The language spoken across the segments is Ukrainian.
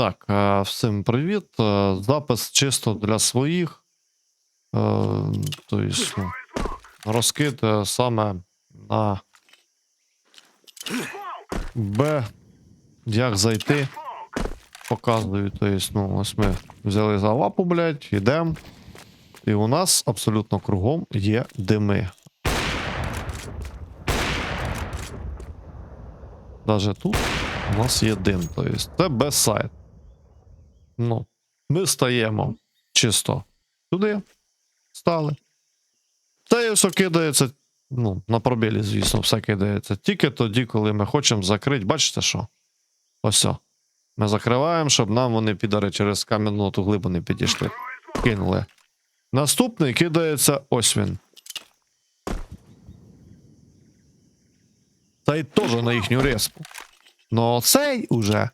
Так, е, всім привіт. Е, Запис чисто для своїх. Е, Тобто, ну, розкид саме на Б. Як зайти. Показую. Тобто, ну, ось ми взяли за лапу, блядь, йдемо. І у нас абсолютно кругом є дими. Даже тут у нас є дим. Тобто, це без сайт. Ну, ми стаємо чисто туди. Стали. Це все кидається. Ну, на пробілі, звісно, все кидається. Тільки тоді, коли ми хочемо закрити. Бачите що? Ось. Ми закриваємо, щоб нам вони підари через кам'яну ту глибу не підійшли. Кинули. Наступний кидається ось він. Цей теж на їхню респу. Но цей уже.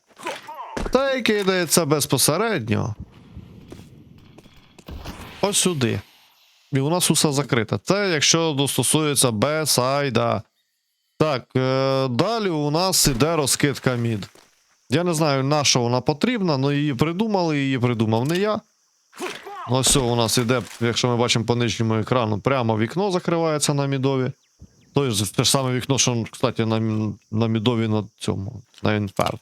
Цей кидається безпосередньо. Ось сюди. І у нас усе закрите. Це якщо стосується Б-сайда. Так, е- далі у нас іде розкидка мід. Я не знаю, на що вона потрібна, але її придумали, її придумав не я. Ось у нас іде, якщо ми бачимо по нижньому екрану, прямо вікно закривається на мідові. Тобто те ж саме вікно, що, кстати, на, на мідові на цьому, на інфер.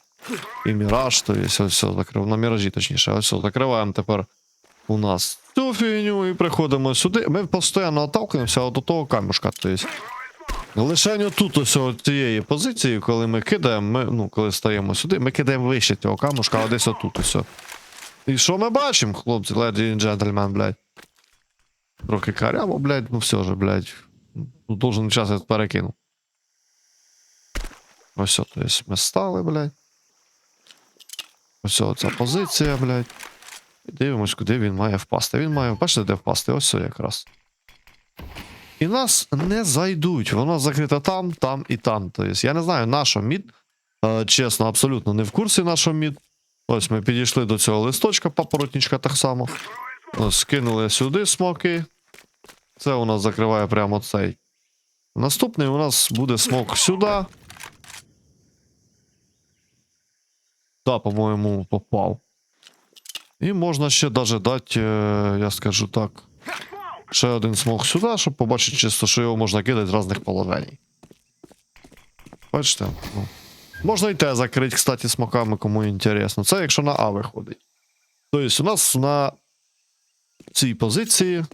І міраж, то є все, закрив. На міражі, точніше, ось все, закриваємо тепер у нас цю фігню і приходимо сюди. Ми постійно отталкуємося от того камушка. Тобто. Лише тут ось цієї позиції, коли ми кидаємо, ми, ну, коли стаємо сюди, ми кидаємо вище цього камушка, а десь отут ось. І що ми бачимо, хлопці, леді і джентльмен, блядь? Трохи каряво, блядь, ну все же, блядь. Ну, должен час я перекинув. Ось, то есть ми стали, блядь. Ось ця позиція, блядь. І дивимось, куди він має впасти. Він має, бачите, де впасти? Ось це якраз. І нас не зайдуть. Воно закрите там, там і там. Тобто, я не знаю, на що мід. Е, чесно, абсолютно не в курсі на що мід. Ось ми підійшли до цього листочка, папоротничка так само. Ось скинули сюди смоки. Це у нас закриває прямо цей. Наступний у нас буде смок сюди. Да, по-моєму, попав. І можна ще даже дати, е, я скажу так. Ще один смок сюди, щоб побачити чисто, що його можна кидати з різних положень. Бачите? Ну. Можна і те закрити, кстати, смоками, кому інтересно. Це якщо на А виходить. Тобто, у нас на цій позиції.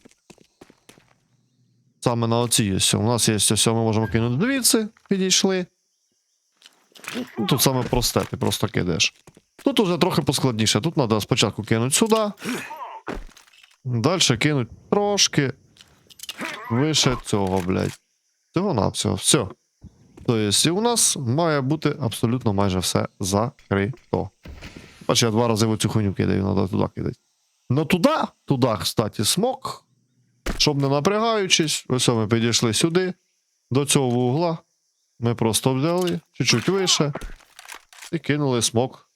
Саме на оцій ось. У нас є ось, ми можемо кинути звідси, підійшли. Тут саме просте, ти просто кидаєш. Тут уже трохи поскладніше. Тут треба спочатку кинути сюди. Далі кинуть трошки вище цього, блядь. Цього на всього. Все. Тобто, у нас має бути абсолютно майже все закрито. Бачиш, я два рази в цю хуйню кидаю, треба туди кидати. Ну туди, туди, кстати, смок. Щоб не напрягаючись, ось ми підійшли сюди, до цього вугла. Ми просто взяли чуть-чуть вище і кинули смок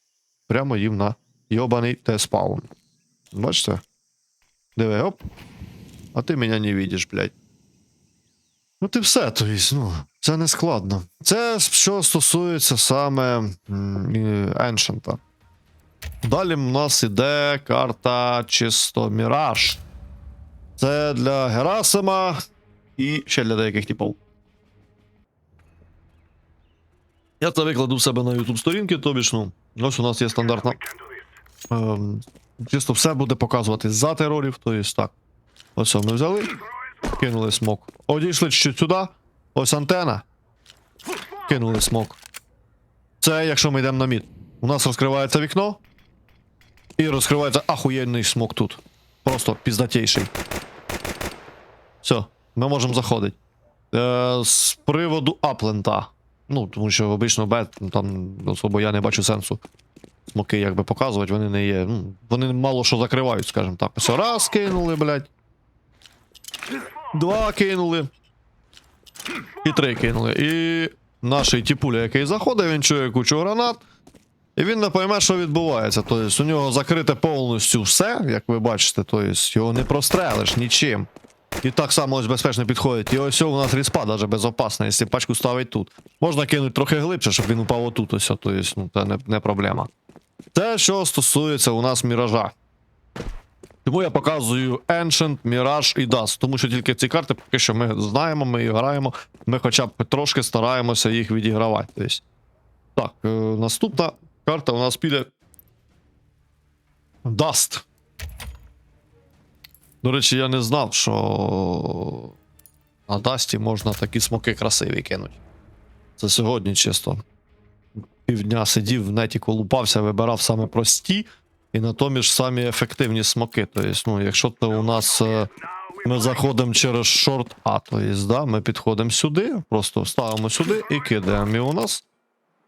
прямо їм на йобаний Т-спаун. Бачите? Диви, оп. А ти мене не видиш, блядь. Ну, ти все, то есть, ну, це не складно. Це що стосується саме Ancient. Далі в нас іде карта чисто Міраж. Це для Герасима і ще для деяких типів. Я це викладу в себе на YouTube сторінки, тобі ж, ну, ось у нас є стандартна. Ем, чисто все буде показувати за терорів, то є так. Ось ми взяли, кинули смок. Одійшли чуть сюди. Ось антена. Кинули смок. Це якщо ми йдемо на мід. У нас розкривається вікно. І розкривається ахуєнний смок тут. Просто піздатейший. Все, ми можемо заходити. Е, з приводу аплента. Ну, тому що обично бет, ну, там особо я не бачу сенсу. Смоки якби показувати, вони не є. Ну, вони мало що закривають, скажімо так. Ось раз кинули, блядь. Два кинули. І три кинули. І наш тіпуля, який заходить, він чує кучу гранат. І він не пойме, що відбувається. Тобто у нього закрите повністю все, як ви бачите, тобто його не прострелиш нічим. І так само ось безпечно підходить. І ось у нас ріспа даже безопасна, якщо пачку ставить тут. Можна кинути трохи глибше, щоб він упав отут, ось, тобто, ну, це не, не проблема. Те, що стосується у нас міража. Тому я показую Ancient, Mirage і Dust, тому що тільки ці карти поки що ми знаємо, ми їх граємо, ми хоча б трошки стараємося їх відігравати. Тобто. Так, е, наступна карта у нас піде. Dust. До речі, я не знав, що на Дасті можна такі смоки красиві кинути. Це сьогодні чисто. Півдня сидів в неті, колупався, вибирав саме прості, і натомість самі ефективні смоки. Тобто, ну, якщо то у нас е, ми заходимо через шорт А, то є, да, ми підходимо сюди, просто ставимо сюди і кидаємо. І у нас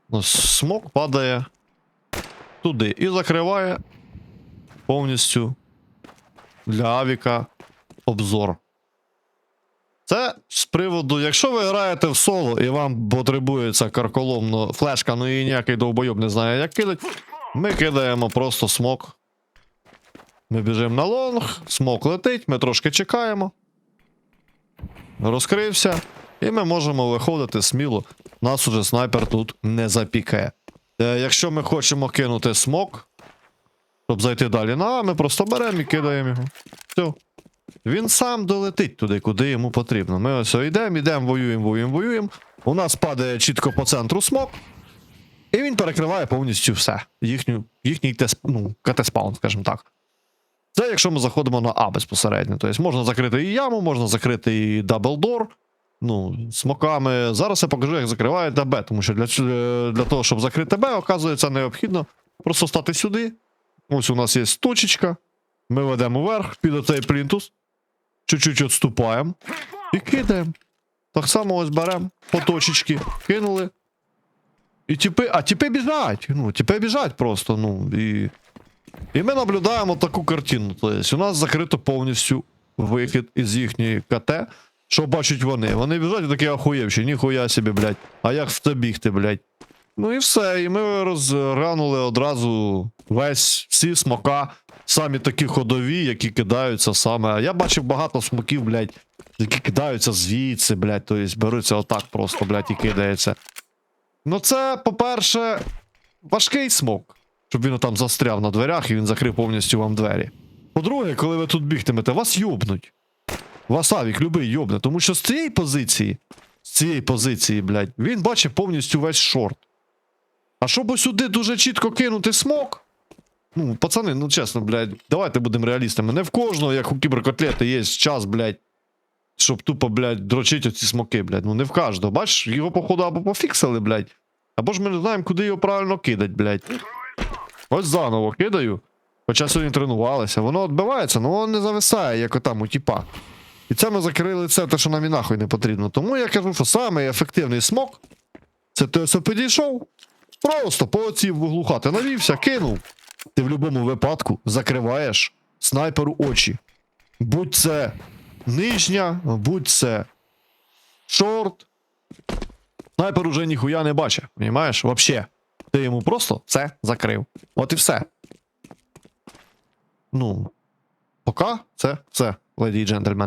ну, смок падає туди і закриває повністю для авіка обзор. Це з приводу, якщо ви граєте в соло і вам потребується карколомно флешка, ну і ніякий довбойоб не знає, як кидать, ми кидаємо просто смок. Ми біжимо на лонг, смок летить, ми трошки чекаємо. Розкрився, і ми можемо виходити сміло. Нас уже снайпер тут не запікає. Е, якщо ми хочемо кинути смок, щоб зайти далі на А, ми просто беремо і кидаємо його. Все. Він сам долетить туди, куди йому потрібно. Ми ось йдемо, йдемо, воюємо, воюємо, воюємо. У нас падає чітко по центру смок. І він перекриває повністю все. Їхню, їхній тес, ну, КТ-спаун, скажімо так. Це якщо ми заходимо на А безпосередньо. Тобто можна закрити і яму, можна закрити і даблдор. Ну, смоками. Зараз я покажу, як закривають Б, тому що для, для того, щоб закрити Б, оказується, необхідно просто стати сюди. Ось у нас є точечка. Ми ведемо вверх під оцей плінтус. Чуть-чуть відступаємо. І кидаємо. Так само ось беремо по точечки, кинули. І тіпи, а тіпи біжать. Ну, тіпи біжать просто. Ну, і, і ми наблюдаємо таку картину. Тобто, у нас закрито повністю вихід із їхньої КТ. Що бачать вони? Вони біжать і такі охуєвші, ніхуя собі, блядь. А як в це бігти, блядь? Ну і все. І ми розглянули одразу весь всі смока, самі такі ходові, які кидаються саме. Я бачив багато смоків, блядь, які кидаються звідси, блядь, тобто беруться отак просто, блядь, і кидається. Ну, це, по-перше, важкий смок, щоб він там застряв на дверях і він закрив повністю вам двері. По-друге, коли ви тут бігтимете, вас йобнуть. Вас авік любий йобне, тому що з цієї позиції, з цієї позиції, блядь, він бачить повністю весь шорт. А щоб сюди дуже чітко кинути смок. Ну, пацани, ну чесно, блядь, давайте будемо реалістами. Не в кожного, як у кіберкотлети, є час, блядь, щоб тупо, блядь, дрочити оці смоки, блядь. Ну не в кожного. Бачиш, його, походу, або пофіксили, блядь. Або ж ми не знаємо, куди його правильно кидать, блядь. Ось заново кидаю. Хоча сьогодні тренувалися. Воно відбивається, але воно не зависає, як отам у тіпа. І це ми закрили це, те, що нам і нахуй не потрібно. Тому я кажу, що самий смок це той, що підійшов. Просто по оцій вуглу хати навівся, кинув. Ти в будь-якому випадку закриваєш снайперу очі. Будь це нижня, будь це шорт. Снайпер уже ніхуя не бачить, понімаєш? Вообще. Ти йому просто це закрив. От і все. Ну. Пока це все, леді і джентльмени.